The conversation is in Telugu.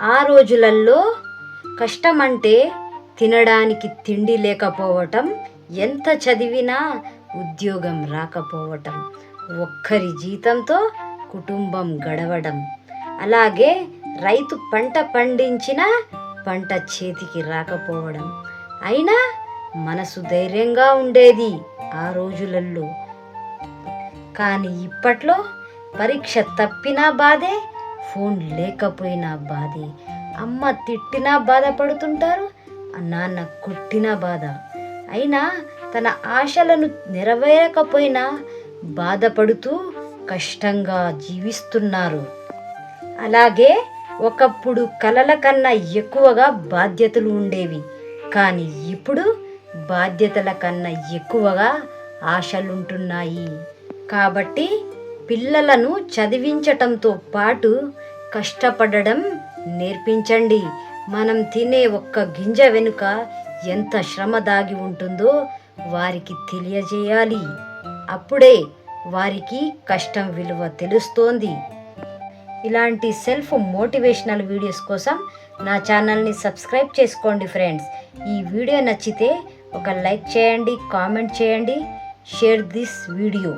ఆ రోజులల్లో కష్టమంటే తినడానికి తిండి లేకపోవటం ఎంత చదివినా ఉద్యోగం రాకపోవటం ఒక్కరి జీతంతో కుటుంబం గడవడం. అలాగే రైతు పంట పండించిన పంట చేతికి రాకపోవడం. అయినా మనసు ధైర్యంగా ఉండేది ఆ రోజులలో కానీ ఇప్పట్లో పరీక్ష తప్పినా బాధే ఫోన్ లేకపోయినా బాధే. అమ్మ తిట్టినా బాధపడుతుంటారు నాన్న కొట్టినా బాధ. అయినా తన ఆశలను నెరవేరకపోయినా బాధపడుతూ కష్టంగా జీవిస్తున్నారు. అలాగే ఒకప్పుడు కలల కన్నా ఎక్కువగా బాధ్యతలు ఉండేవి. కానీ ఇప్పుడు బాధ్యతల కన్నా ఎక్కువగా ఆశలుంటున్నాయి. కాబట్టి పిల్లలను చదివించటంతో పాటు కష్టపడడం నేర్పించండి. మనం తినే ఒక్క గింజ వెనుక ఎంత శ్రమ దాగి ఉంటుందో వారికి తెలియజేయాలి. అప్పుడే వారికి కష్టం విలువ తెలుస్తోంది. ఇలాంటి సెల్ఫ్ మోటివేషనల్ వీడియోస్ కోసం నా ఛానల్ని సబ్స్క్రైబ్ చేసుకోండి ఫ్రెండ్స్. ఈ వీడియో నచ్చితే ఒక లైక్ చేయండి కామెంట్ చేయండి. Share this video.